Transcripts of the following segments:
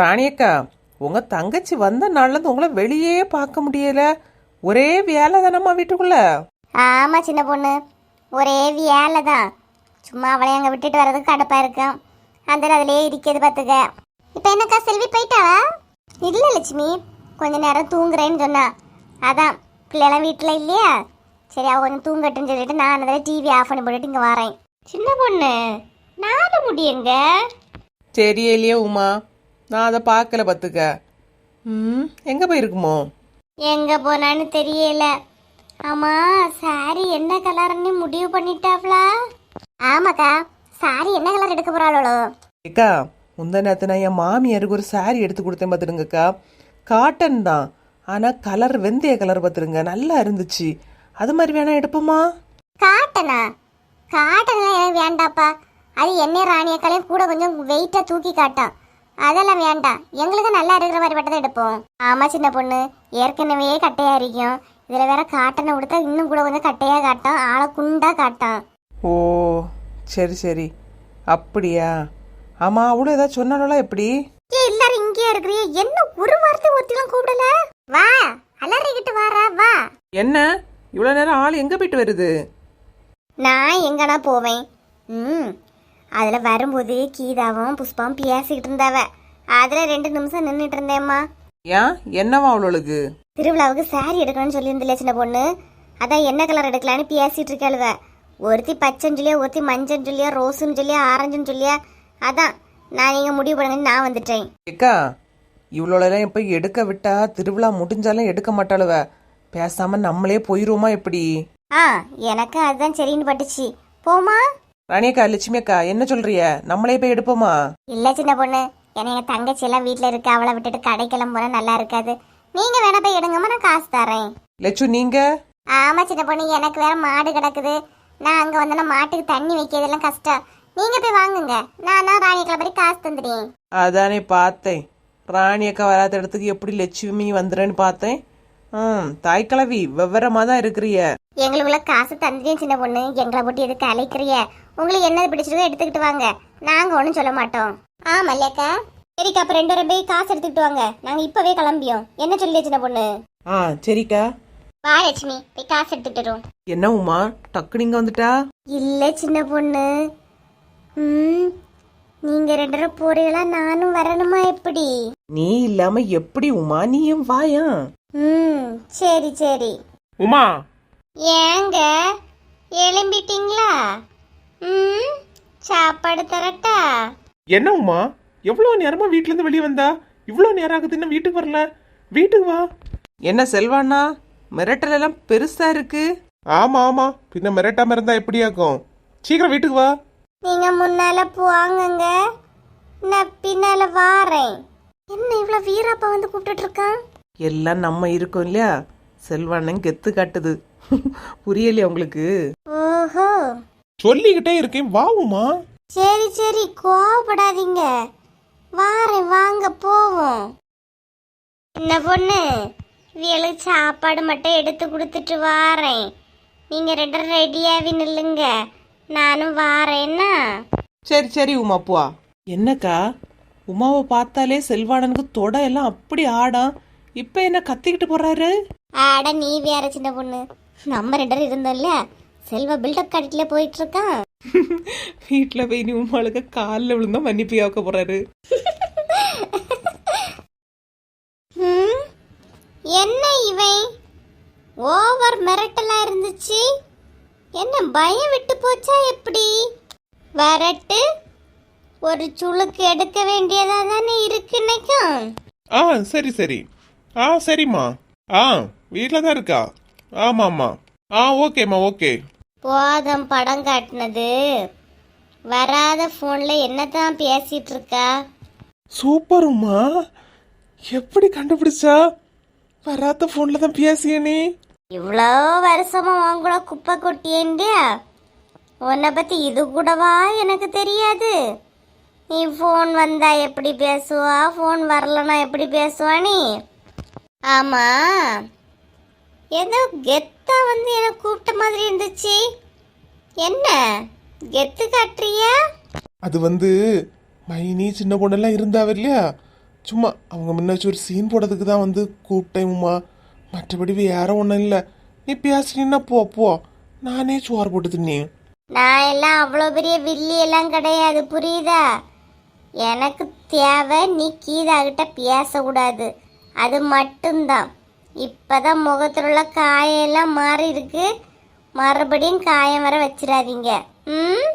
ராணியக்கா உங்க தங்கச்சி வந்த நாள்ல இருந்து உங்களை வெளியே பார்க்க முடியல. ஒரே வேலை தானம்மா வீட்டுக்குள்ள? ஆமா சின்ன பொண்ணு. ஒரே வேலை தான் சும்மா அவளை அங்கே விட்டுட்டு வர்றதுக்கு கடுப்பா இருக்கும். அந்த அதிலே இருக்கிறது பார்த்துக்க. இப்போ என்னக்கா செல்வி போயிட்டாவா இல்லை லட்சுமி. கொஞ்ச நேரம் தூங்குறேன்னு சொன்னா. அதான் பிள்ளைலாம் வீட்டில் இல்லையா? சரி அவ கொஞ்சம் தூங்கட்டுன்னு சொல்லிட்டு நான் அதில் டிவி ஆஃப் பண்ணி போட்டுட்டு இங்கே வரேன். சின்ன பொண்ணு நாடு முடியுங்க தெரியலையே உமா. நான் அதை பார்க்கல பார்த்துக்க. ம் எங்க போயிருக்குமோ? எங்க போனான்னு தெரியல. ஆமா சாரி என்ன கலர்னு முடிவு பண்ணிட்டாப்ளா? ஆமாக்கா சாரி என்ன கலர் எடுக்க போறாளோ? ஏக்கா முந்த நேரத்து நான் என் மாமியாருக்கு ஒரு saree எடுத்து கொடுத்தேன் பார்த்துடுங்கக்கா. காட்டன் தான். ஆனால் கலர் வெந்தய கலர் பார்த்துருங்க நல்லா இருந்துச்சு. அது மாதிரி வேணா எடுப்போமா? காட்டனா காட்டன்லாம் எனக்கு வேண்டாப்பா. அது என்ன ராணியக்காலையும் கூட கொஞ்சம் வெயிட்டா தூக்கி காட்டும் அதெல்லாம் வேண்டாம் எங்களுக்கு நல்லா இருக்கிற மாதிரி மட்டும் தான் எடுப்போம். ஆமா சின்ன பொண்ணு. ஏற்கனவே கட்டையா இருக்கும் இதுல வேற காட்டனை கொடுத்தா இன்னும் கூட கொஞ்சம் கட்டையா காட்டும் ஆளை குண்டா காட்டும் ஓ சரி சரி. அப்படியா? ஆமாம் அவ்வளோ ஏதாவது சொன்னாலும் எப்படி? ஏ எல்லாரும் இங்கேயா இருக்கிறீ என்ன ஒரு வார்த்தை ஒருத்திலும் கூப்பிடல? வா அலறிக்கிட்டு வாரா வா. என்ன? இவ்வளோ நேரம் ஆள் எங்கே போயிட்டு வருது? நான் எங்கனா போவேன். ம். அதில் வரும்போது கீதாவும் புஷ்பாவும் பேசிக்கிட்டு இருந்தாவ. அதில் ரெண்டு நிமிஷம் நின்றுட்டு இருந்தேம்மா. ஏன்? என்னவா அவளுக்கு? திருவிழாவுக்கு saree எடுக்கணும்னு சொல்லியிருந்தில்ல சின்ன பொண்ணு. அதான் என்ன கலர் எடுக்கலான்னு பேசிட்டு இருக்காளுவ. ஒருத்தி பச்சைன்னு சொல்லியா ஒருத்தி மஞ்சள்னு சொல்லியா ரோஸுன்னு சொல்லியா ஆரஞ்சுன்னு சொல்லியா. அதான் நான் நீங்கள் முடிவு பண்ணுங்கன்னு நான் வந்துட்டேன். ஏக்கா இவ்வளோலாம் இப்போ எடுக்க விட்டா திருவிழா முடிஞ்சாலும் எடுக்க மாட்டாளுவ. பேசாம நம்மளே போயிருவோமா எப்படி? ஆ எனக்கு அதுதான் சரின்னு பட்டுச்சு. போமா ராணியக்கா லட்சுமி அக்கா என்ன சொல்றிய? நம்மளே போய் எடுப்போமா? இல்ல சின்ன பொண்ணு. ஏன்னா எங்க தங்கச்சி எல்லாம் வீட்ல இருக்கு. அவளை விட்டுட்டு கடைக்கெல்லாம் போனா நல்லா இருக்காது. நீங்க வேணா போய் எடுங்கம்மா நான் காசு தரேன். லட்சு நீங்க? ஆமா சின்ன பொண்ணு எனக்கு வேற மாடு கிடக்குது. நான் அங்க வந்தேன்னா மாட்டுக்கு தண்ணி வைக்கிறதெல்லாம் கஷ்டம். நீங்க போய் வாங்குங்க. நான் தான் ராணி கிளம்பி காசு தந்துடுறேன் அதானே பார்த்தேன். ராணி அக்கா வராத இடத்துக்கு எப்படி லட்சுமி வந்துடுறேன்னு பார்த்தேன். ம் தாய் கிழவி விவரமா தான் இருக்கிறிய. எங்களுக்குள்ள காசு தந்துட்டேன் சின்ன பொண்ணு. எங்களை போட்டு எதுக்கு அழைக்கிறிய உங்களுக்கு என்னது பிடிச்சிருக்கோ எடுத்துக்கிட்டு வாங்க. நாங்க ஒன்றும் சொல்ல மாட்டோம். ஆ மல்லியக்கா. சரிக்கா அப்ப ரெண்டு பேரும் போய் காசு எடுத்துக்கிட்டு வாங்க. நாங்க இப்பவே கிளம்பியோம். என்ன சொல்லி சின்ன பொண்ணு? ஆ சரிக்கா. வா லட்சுமி. போய் காசு எடுத்துட்டு வரோம். என்ன உமா? டக்குனு இங்க வந்துட்டா? இல்ல சின்ன பொண்ணு. ம் நீங்க ரெண்டு பேரும் போறீங்களா? நானும் வரணுமா எப்படி? நீ இல்லாம எப்படி உமா? நீயும் வாயா? ம் சரி சரி. உமா. ஏங்க எழும்பிட்டீங்களா? ம் சாப்பாடு தரட்டா? என்ன உமா? எவ்வளவு நேரமா வீட்ல இருந்து வெளியே வந்தா? இவ்வளவு நேரம் ஆகுது இன்னும் வீட்டுக்கு வரல. வீட்டுக்கு வா. என்ன செல்வாண்ணா மிரட்டல் எல்லாம் பெருசா இருக்கு. ஆமா ஆமா. பின்ன மிரட்டாம இருந்தா எப்படி ஆகும்? சீக்கிரம் வீட்டுக்கு வா. நீங்க முன்னால போவாங்கங்க நான் பின்னால வாரேன். என்ன இவ்வளவு வீராப்பா வந்து கூப்பிட்டுட்டு இருக்கான்? எல்லாம் நம்ம இருக்கோம் இல்லையா? செல்வாண்ணன் கெத்து காட்டுது. புரியலையா உங்களுக்கு? ஓஹோ. சொல்லிக்கிட்டே இருக்கேன். வா உமா சரி சரி. கோவப்படாதீங்க. வாரேன் வாங்க போவோம். என்ன பொண்ணு இவளுக்கு சாப்பாடு மட்டும் எடுத்து கொடுத்துட்டு வாரேன். நீங்க ரெண்டு ரெடியாகி நில்லுங்க. நானும் வாரேன்னா? சரி சரி உமா போ என்னக்கா? உமாவை பார்த்தாலே செல்வாணனுக்கு தொடை எல்லாம் அப்படி ஆடாம் இப்ப என்ன கத்திக்கிட்டு போறாரு? ஆட நீ வேற சின்ன பொண்ணு. நம்ம ரெண்டு பேரும் இருந்தோம்ல. செல்வ பில்டப் கட்டில போயிட்டு இருக்கான் வீட்டுல போய் நீ உமாளுக்கு காலில் விழுந்தா மன்னிப்பு கேட்க போறாரு. ம், என்ன இவன் ஓவர் மிரட்டலா இருந்துச்சு. என்ன பயம் விட்டு போச்சா எப்படி? வரட்டு. ஒரு சுளுக்கு எடுக்க வேண்டியதா தானே இருக்கு இன்னைக்கும்? ஆ சரி சரி. ஆ சரிம்மா. ஆ வீட்டில் தான் இருக்கா? ஆமாம்மா. ஆ ஓகேம்மா ஓகே. போதும் படம் காட்டினது. வராத ஃபோன்ல என்னதான் பேசிட்டு இருக்கா சூப்பர் உமா எப்படி கண்டுபிடிச்சா? வராத ஃபோனில் தான் பேசிய நீ. இவ்வளோ வருஷமா உன் கூட குப்பை கொட்டியேண்டியா உன்னை பத்தி இது கூடவா எனக்கு தெரியாது. நீ ஃபோன் வந்தா எப்படி பேசுவா? ஃபோன் வரலனா எப்படி பேசுவா நீ? ஆமா. ஏதோ கெத்தா வந்து என்னை கூப்பிட்ட மாதிரி இருந்துச்சு. என்ன? கெத்து காட்டுறியா? அது வந்து மைனி சின்ன பொண்ணெல்லாம் இருந்தாவ இல்லையா? சும்மா அவங்க முன்னாச்சு ஒரு சீன் போடுறதுக்கு தான் வந்து கூப்பிட்டேன் உமா. மற்றபடி வேற ஒன்றும் இல்லை. நீ பேசுனீன்னா போ போ. நானே சோறு போட்டு தின்னேன். நான் எல்லாம் அவ்வளோ பெரிய வில்லி எல்லாம் கிடையாது புரியுதா? எனக்கு தேவை நீ கீதா கிட்ட பேசக்கூடாது. அது மட்டும்தான். இப்பதான் முகத்துல உள்ள காயெல்லாம் மாறி இருக்கு மறுபடியும் காயம் வர வச்சிடாதீங்க. ம்?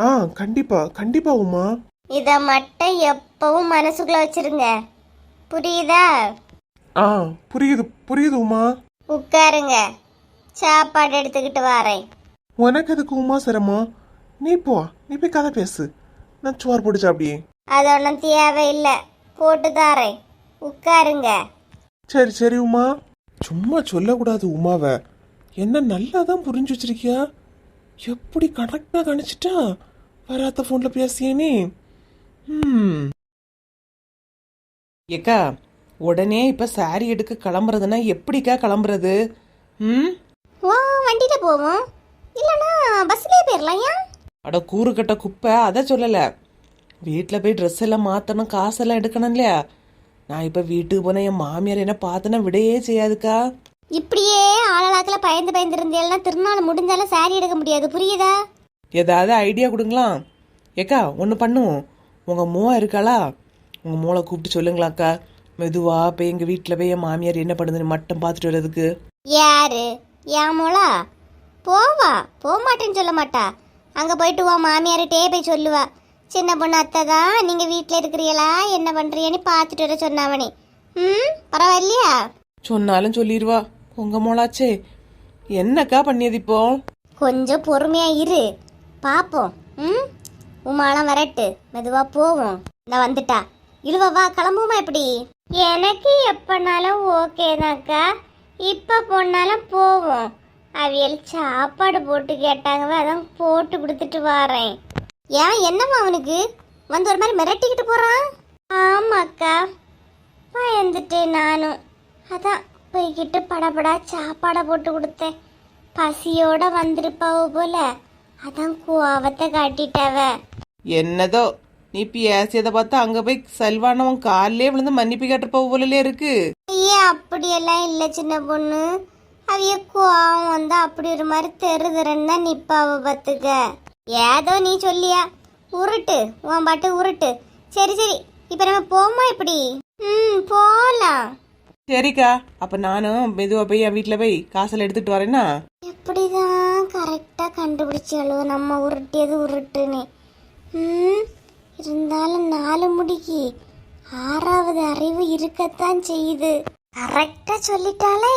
ஆ கண்டிப்பா கண்டிப்பா உமா. இதை மட்டும் எப்பவும் மனசுக்குள்ள வச்சிருங்க. புரியுதா? ஆ புரியுது புரியுது உமா. உட்காருங்க. சாப்பாடு எடுத்துக்கிட்டு வரேன். உனக்கு எதுக்கு உமா சிரமம்? நீ போ நீ போய் கதை பேசு. நான் சோறு போட்டுச்சா அப்படியே அது ஒன்றும் தேவையில்லை. போட்டு தாரேன். உட்காருங்க. சரி சரி உமா. சும்மா சொல்லக்கூடாது உமாவை. என்ன நல்லா தான் புரிஞ்சு வச்சிருக்கியா? எப்படி கரெக்டாக கணிச்சிட்டா? வராத ஃபோனில் பேசியேனே ம் ஏக்கா உடனே இப்ப சாரி எடுக்க கிளம்புறதுன்னா எப்படிக்கா கிளம்புறது? ம் ஓ வண்டியில போவோம். இல்லைன்னா பஸ்லயே போயிடலாம் ஏன்? அட கூறு கட்ட குப்பை அதை சொல்லல. வீட்டில் போய் ட்ரெஸ் எல்லாம் மாற்றணும் காசெல்லாம் எடுக்கணும் இல்லையா? நான் இப்போ வீட்டுக்கு போனேன் என் மாமியார் என்ன பார்த்தனா விடையே செய்யாதுக்கா. இப்படியே ஆளலாக்கில் பயந்து பயந்து இருந்தேன்னா திருநாள் முடிஞ்சாலும் சாரி எடுக்க முடியாது. புரியுதா? ஏதாவது ஐடியா கொடுங்களாம் ஏக்கா ஒன்று பண்ணுவோம். உங்கள் மூவா இருக்காளா? உங்கள் மூளை கூப்பிட்டு சொல்லுங்களாக்கா. மெதுவா போய் எங்கள் வீட்டில் போய் என் மாமியார் என்ன பண்ணுதுன்னு மட்டும் பார்த்துட்டு வர்றதுக்கு. யாரு? ஏமோளா போவா. போக மாட்டேன்னு சொல்ல மாட்டா. அங்க போயிட்டு வா மாமியார்கிட்டே போய் சொல்லுவா. சின்ன பொண்ணு அத்தை தான் நீங்க வீட்டில் இருக்கிறீங்களா? என்ன பண்றீங்கன்னு பார்த்துட்டு வர சொன்னாவனே. ம் பரவாயில்லையா? சொன்னாலும் சொல்லிடுவா உங்கள் மூளாச்சே. என்னக்கா பண்ணியது இப்போ? கொஞ்சம் பொறுமையா இரு. பாப்போம். ம் உமாலாம் வரட்டு. மெதுவா போவோம். நான் வந்துட்டா. இழுவ வா கிளம்புமா எப்படி? எனக்கு எப்பனாலும் ஓகே தான்க்கா இப்ப போனாலும் போவோம். அவியல் சாப்பாடு போட்டு கேட்டாங்க அதான் போட்டு கொடுத்துட்டு வரேன். ஏன்? என்னம்மா அவனுக்கு? வந்து ஒரு மாதிரி மிரட்டிக்கிட்டு போறான்? ஆமாக்கா. பயந்துட்டேன் நானும். அதான் போய்கிட்டு படபடா சாப்பாடை போட்டு கொடுத்தேன். பசியோட வந்திருப்பாவ போல. அதான் கோவத்தை காட்டிட்டாவ. என்னதோ? நீ பேசியதை பார்த்தா அங்கே போய் செல்வானவன் காலிலே விழுந்து மன்னிப்பு கேட்டிருப்ப போலலே இருக்கு. ஐயா அப்படியெல்லாம் இல்லை சின்ன பொண்ணு. அவிய கோவம் வந்து அப்படி ஒரு மாதிரி தெரு தெருன்னு தான் நிப்பாவ பத்துக்க ஏதோ நீ சொல்லியா. உருட்டு உன் பாட்டு உருட்டு. சரி சரி. இப்போ நம்ம போமா இப்படி ம் போலாம். சரிக்கா. அப்போ நானும் மெதுவாக போய் என் வீட்டில் போய் காசெல்லாம் எடுத்துட்டு வரேன்னா? எப்படிதான் கரெக்டாக கண்டுபிடிச்சாலோ நம்ம உருட்டியது உருட்டுன்னு. ம் இருந்தாலும் நாலு முடிக்கு. ஆறாவது அறிவு இருக்கத்தான் செய்யுது. கரெக்டாக சொல்லிட்டாளே